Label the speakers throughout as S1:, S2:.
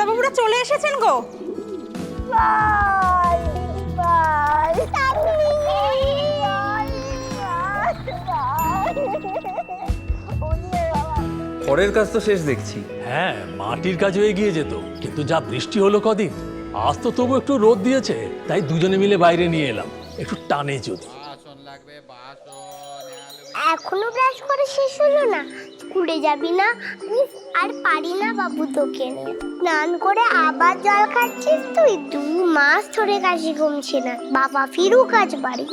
S1: ও বড় মা দাদা বাবুরা চলে এসেছেন গো।
S2: পরের কাজ তো শেষ দেখছি।
S3: হ্যাঁ মাটির কাজ হয়ে গিয়ে যেত কিন্তু যা বৃষ্টি হলো কদিন আজ তো তবু একটু রোদ দিয়েছে তাই দুজনে মিলে বাইরে নিয়ে এলাম একটু টানে যদি।
S4: এখনও ব্রাশ করে শেষ হলো না? স্কুলে যাবি না? উফ, আর পারি না বাবু তোকে। স্নান করে আবার জল খাচ্ছিস তুই? দু মাস ধরে কাশি কমছে না। বাবা ফিরু কাজ বাড়ি।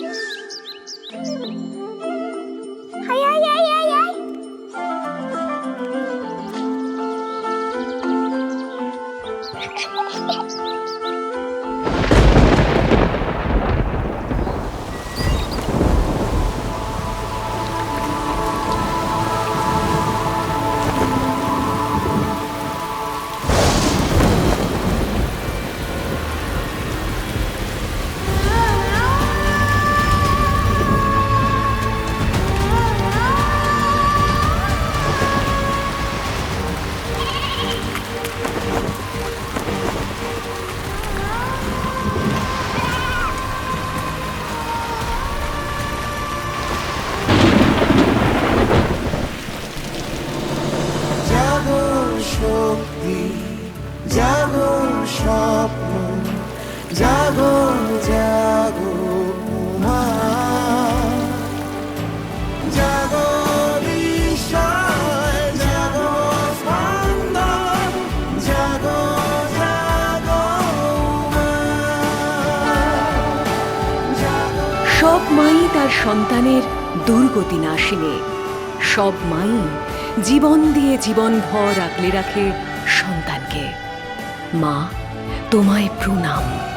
S5: শক্তি জাগো স্বপ্ন জাগো জাগো
S6: সব মাই তার সন্তানের দুর্গতি নাশিনে সব মাই জীবন দিয়ে জীবন ভর আগলে রাখে সন্তানকে। মা তোমায় প্রণাম।